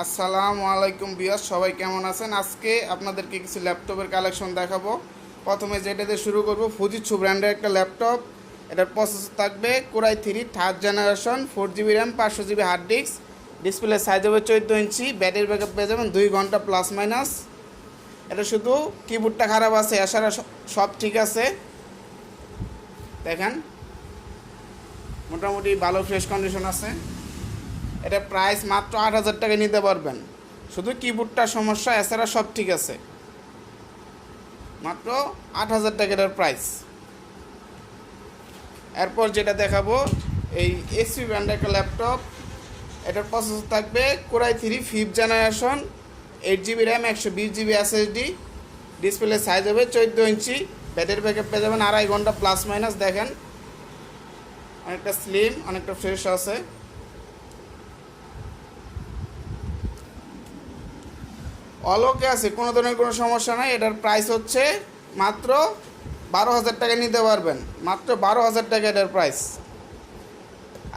আসসালামু আলাইকুম বিয়াস সবাই কেমন আছেন? আজকে আপনাদেরকে কিছু ল্যাপটপের কালেকশন দেখাবো। প্রথমে যেটা দিয়ে শুরু করব ফুজিৎসু ব্র্যান্ডের একটা ল্যাপটপ। এটার প্রসেসর থাকবে core i three third generation four GB RAM পাঁচশো GB hard disk display size হবে চোদ্দ ইঞ্চি ব্যাটারি ব্যাকআপ পেয়ে যাবেন দুই ঘণ্টা প্লাস মাইনাস এটা শুধু কিবোর্ডটা খারাপ আছে, এছাড়া সব ঠিক আছে। দেখেন, মোটামুটি ভালো ফ্রেশ কন্ডিশন আছে। এটা প্রাইস মাত্র আট হাজার টাকা নিতে পারবেন। শুধু কিবোর্ডটার সমস্যা, এছাড়া সব ঠিক আছে। মাত্র আট হাজার টাকা এটার প্রাইস এরপর যেটা দেখাবো, এই এসপি ব্র্যান্ডের একটা ল্যাপটপ এটার প্রসেসর থাকবে core i three fifth generation eight GB RAM একশো বিশ জিবি এসএসডি ডিসপ্লে সাইজ হবে চোদ্দ ইঞ্চি। ব্যাটারি ব্যাকআপ পেয়ে যাবেন আড়াই ঘণ্টা প্লাস মাইনাস দেখেন। অনেকটা স্লিম অনেকটা ফ্রেশ আছে। অলোকে আছে, কোনো ধরনের কোনো সমস্যা নাই, এটার প্রাইস হচ্ছে মাত্র বারো হাজার টাকা নিতে পারবেন। মাত্র বারো হাজার টাকা এটার প্রাইস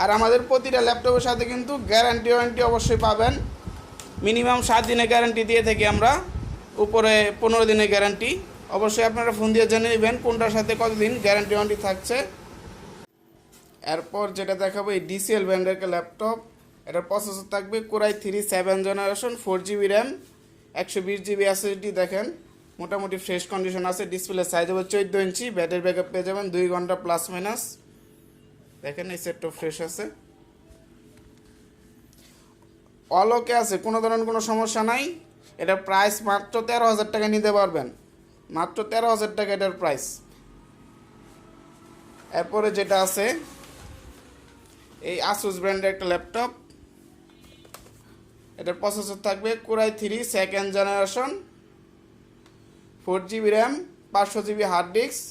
আর আমাদের প্রতিটা ল্যাপটপের সাথে কিন্তু গ্যারান্টি ওয়ারেন্টি অবশ্যই পাবেন। মিনিমাম সাত দিনের গ্যারান্টি দিয়ে থাকি আমরা, উপরে পনেরো দিনের গ্যারান্টি অবশ্যই আপনারা ফোন দিয়ে জেনে নেবেন কোনটার সাথে কতদিন গ্যারান্টি ওয়ারেন্টি থাকছে। এরপর যেটা দেখাবো, এই ডিসিএল ব্র্যান্ডের ল্যাপটপ এটার প্রসেসর থাকবে core i three seven generation four GB RAM একশো বিশ জিবি এসএসডি দেখেন, মোটামুটি ফ্রেশ কন্ডিশন আছে ডিসপ্লে সাইজ হবে চোদ্দ ইঞ্চি ব্যাটারি ব্যাকআপ পেয়ে যাবেন, দুই ঘণ্টা প্লাস মাইনাস দেখেন, এই সেটটা ফ্রেশ আছে। অলোকে আছে, কোনো ধরনের কোনো সমস্যা নাই। এটার প্রাইস মাত্র তেরো হাজার টাকা নিতে পারবেন। মাত্র তেরো হাজার টাকা এটার প্রাইস এরপরে যেটা আছে, এই আসুস ব্র্যান্ডের একটা ল্যাপটপ এটার প্রসেসর থাকবে core i three second generation four GB RAM পাঁচশো জিবি হার্ড ডিস্ক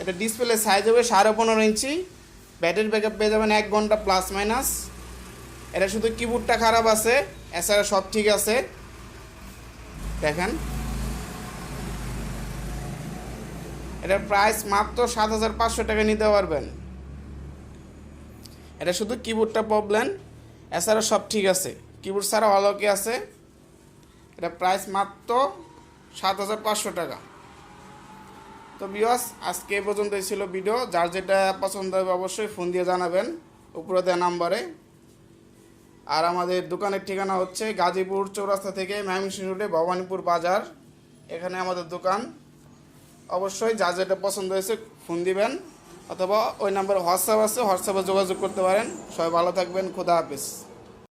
এটা ডিসপ্লে সাইজ হবে সাড়ে পনেরো ইঞ্চি ব্যাটারি ব্যাকআপ পেয়ে যাবেন এক ঘণ্টা প্লাস মাইনাস এটা শুধু কিবোর্ডটা খারাপ আছে এছাড়া সব ঠিক আছে। দেখেন। এটার প্রাইস মাত্র সাত হাজার পাঁচশো টাকা নিতে পারবেন। এটা শুধু কিবোর্ডটা প্রবলেম এছাড়া সব ঠিক আছে। কিবোর্ড ছাড়া অলকে আছে। এটা প্রাইস মাত্র সাত হাজার পাঁচশো টাকা। তো বিয়স আজকে এ পর্যন্তই ছিল ভিডিও যার যেটা পছন্দ হবে অবশ্যই ফোন দিয়ে জানাবেন উপরে দেওয়া নাম্বারে আর আমাদের দোকানের ঠিকানা হচ্ছে গাজীপুর চৌরাস্তা থেকে ময়মনসিংহ রোডে ভবানীপুর বাজার। এখানে আমাদের দোকান। অবশ্যই যা যেটা পছন্দ হয়েছে ফোন দিবেন অথবা ওই নাম্বারে হোয়াটসঅ্যাপ আছে হোয়াটসঅ্যাপে যোগাযোগ করতে পারেন। সবাই ভালো থাকবেন, খুদা হাফিজ।